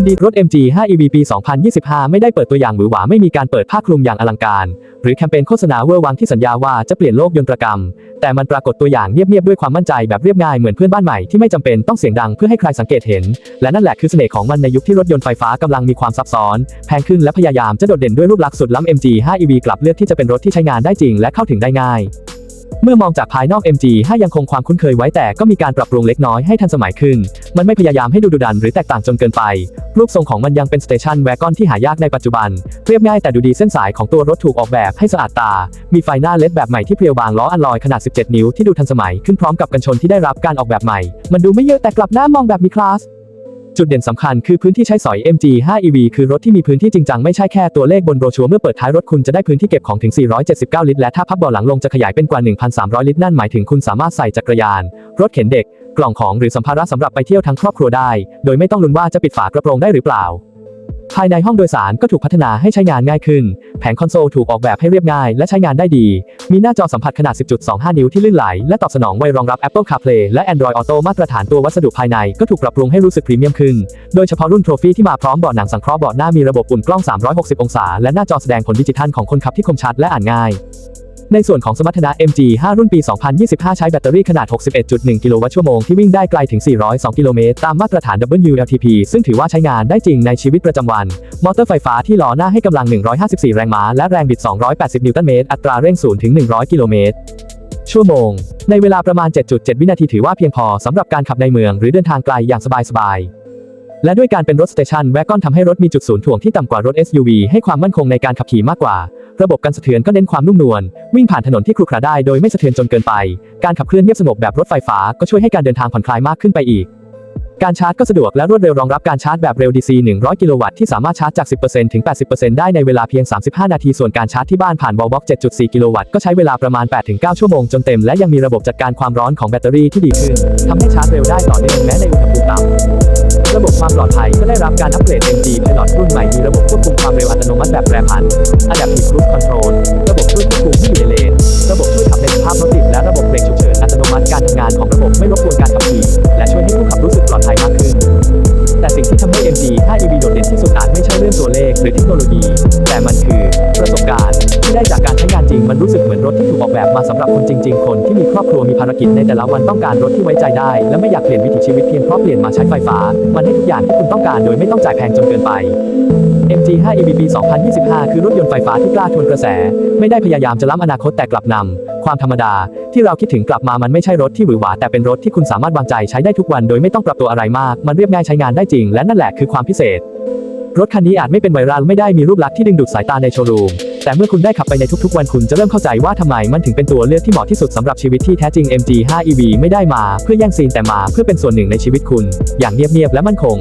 นดีรถ MG 5 EV ปี 2025 ไม่ได้เปิดตัวอย่างหวือหวาไม่มีการเปิดผ้าคลุมอย่างอลังการ หรือแคมเปญโฆษณาเวอร์วังที่สัญญาว่าจะเปลี่ยนโลกยนตรกรรม แต่มันปรากฏตัวอย่างเงียบๆด้วยความมั่นใจแบบเรียบง่ายเหมือนเพื่อนบ้านใหม่ที่ไม่จำเป็นต้องเสียงดังเพื่อให้ใครสังเกตเห็น และนั่นแหละคือเสน่ห์ของมันในยุคที่รถยนต์ไฟฟ้ากำลังมีความซับซ้อน แพงขึ้นและพยายามจะโดดเด่นด้วยรูปลักษณ์สุดล้ำ MG 5 EV กลับเลือกที่จะเป็นรถที่ใช้งานได้จริง และเข้าถึงได้ง่าย เมื่อมองจากภายนอก MG 5 ยังคงความคุ้นเคยไว้แต่ก็มีการปรับปรุงเล็กน้อยให้ทันสมัยขึ้น มันไม่พยายามให้ดูดุดันหรือแตกต่างจนเกินไป รูปทรงของมันยังเป็นสเตชันแวกอนที่หายากในปัจจุบัน เรียบง่ายแต่ดูดีเส้นสายของตัวรถถูกออกแบบให้สะอาดตา มีไฟหน้าเลดแบบใหม่ที่เพียวบางล้ออัลลอยขนาด 17 นิ้วที่ดูทันสมัยขึ้นพร้อมกับกันชนที่ได้รับการออกแบบใหม่ มันดูไม่เยอะแต่กลับหน้ามองแบบมีคลาส จุดเด่นสำคัญคือพื้นที่ใช้สอย MG 5 EV คือรถที่มีพื้นที่จริงจังไม่ใช่แค่ตัวเลขบนโบรชัวร์เมื่อเปิดท้ายรถคุณจะได้พื้นที่เก็บของถึง 479 ลิตร และถ้าพับเบาะหลังลงจะขยายเป็นกว่า 1,300 ลิตรนั่นหมายถึงคุณสามารถใส่จักรยาน รถเข็นเด็ก กล่องของหรือสัมภาระสำหรับไปเที่ยวทั้งครอบครัวได้ โดยไม่ต้องลุ้นว่าจะปิดฝากระโปรงได้หรือเปล่า ภายในห้องโดยสารก็ถูกพัฒนาให้ใช้งานง่ายขึ้น แผงคอนโซลถูกออกแบบให้เรียบง่ายและใช้งานได้ดี มีหน้าจอสัมผัสขนาด 10.25 นิ้วที่ลื่นไหล และตอบสนองไวรองรับ Apple CarPlay และ Android Auto มาตรฐานตัววัสดุภายในก็ถูกปรับปรุงให้รู้สึกพรีเมียมขึ้น โดยเฉพาะรุ่นโทรฟี่ที่มาพร้อมเบาะหนังสังเคราะห์เบาะหน้ามีระบบอุ่นกล้อง 360 องศา และหน้าจอแสดงผลดิจิทัลของคนขับที่คมชัดและอ่านง่าย ในส่วนของสมรรถนะ MG 5 รุ่นปี 2025 ใช้แบตเตอรี่ขนาด 61.1 กิโลวัตต์ชั่วโมงที่วิ่งได้ไกลถึง 402 กิโลเมตร ตามมาตรฐาน WLTP ซึ่งถือว่าใช้งานได้จริงในชีวิตประจำวัน มอเตอร์ไฟฟ้าที่ล้อหน้าให้กำลัง 154 แรงม้า และแรงบิด 280 นิวตันเมตร อัตราเร่ง 0 ถึง 100 กิโลเมตรชั่วโมง ในเวลาประมาณ 7.7 วินาทีถือว่าเพียงพอสำหรับการขับในเมืองหรือเดินทางไกลอย่างสบายๆและด้วยการเป็นรถสเตชันแวกอนทำให้รถมีจุดศูนย์ถ่วงที่ต่ำกว่ารถ SUV ให้ความมั่นคงในการขับขี่มากกว่า ระบบกันสะเทือนก็เน้นความนุ่มนวล วิ่งผ่านถนนที่ครุขระได้โดยไม่สะเทือนจนเกินไป การขับเคลื่อนเงียบสงบแบบรถไฟฟ้าก็ช่วยให้การเดินทางผ่อนคลายมากขึ้นไปอีก การชาร์จก็สะดวกและรวดเร็วรองรับการชาร์จแบบเร็ว DC 100 กิโลวัตต์ที่สามารถชาร์จจาก 10%ถึง 80%ได้ในเวลาเพียง 35 นาที ส่วนการชาร์จที่บ้านผ่าน Wallbox 7.4 กิโลวัตต์ก็ใช้เวลาประมาณ 8-9 ชั่วโมงจนเต็มและยังมีระบบจัดการความร้อนของแบตเตอรี่ที่ดีขึ้นทำให้ชาร์จเร็วได้ต่อเนื่องแม้ในอุณหภูมิต่ำ ระบบความปลอดภัยก็ได้รับการอัปเกรด MG Pilot รุ่นใหม่มีระบบควบคุมความเร็วอัตโนมัติแบบแปรผัน Adaptive Cruise Control ระบบช่วยควบคุมให้อยู่ในเลน ระบบช่วยขับในสภาพรถติดและระบบเบรกฉุกเฉินอัตโนมัติการทำงานของระบบไม่รบกวนการขับขี่ และช่วยให้ผู้ขับรู้สึกปลอดภัยมากขึ้น แต่สิ่งที่ทำให้ MG 5 EV โดดเด่นที่สุดอาจไม่ใช่เรื่องตัวเลขหรือเทคโนโลยี แต่มันคือประสบการณ์ ที่ได้จากการใช้งานจริงมันรู้สึกเหมือนรถที่ถูกออกแบบมาสำหรับคนจริง ๆ คนที่มีครอบครัวมีภารกิจในแต่ละวันต้องการรถที่ไว้ใจได้ และไม่อยากเปลี่ยนวิถีชีวิตเพียงเพราะเปลี่ยนมาใช้ไฟฟ้า มันให้ทุกอย่างที่คุณต้องการโดยไม่ต้องจ่ายแพงจนเกินไป MG 5 EV ปี2025 คือรถยนต์ไฟฟ้าที่กล้าทวนกระแส ไม่ได้พยายามจะล้ำอนาคตแต่กลับนำความธรรมดา ที่เราคิดถึงกลับมามันไม่ใช่รถที่หวือหวาแต่เป็นรถที่คุณสามารถวางใจใช้ได้ทุกวันโดยไม่ต้องปรับตัวอะไรมาก มันเรียบง่ายใช้งานได้จริง และนั่นแหละคือความพิเศษ รถคันนี้อาจไม่เป็นไวรัลไม่ได้มีรูปลักษณ์ที่ดึงดูดสายตาในโชว์รูม แต่เมื่อคุณได้ขับไปในทุกๆ วันคุณจะเริ่มเข้าใจว่าทำไมมันถึงเป็นตัวเลือกที่เหมาะที่สุดสำหรับชีวิตที่แท้จริง MG 5 EV ไม่ได้มา เพื่อแย่งซีนแต่มาเพื่อเป็นส่วนหนึ่งในชีวิตคุณ อย่างเงียบๆและมั่นคง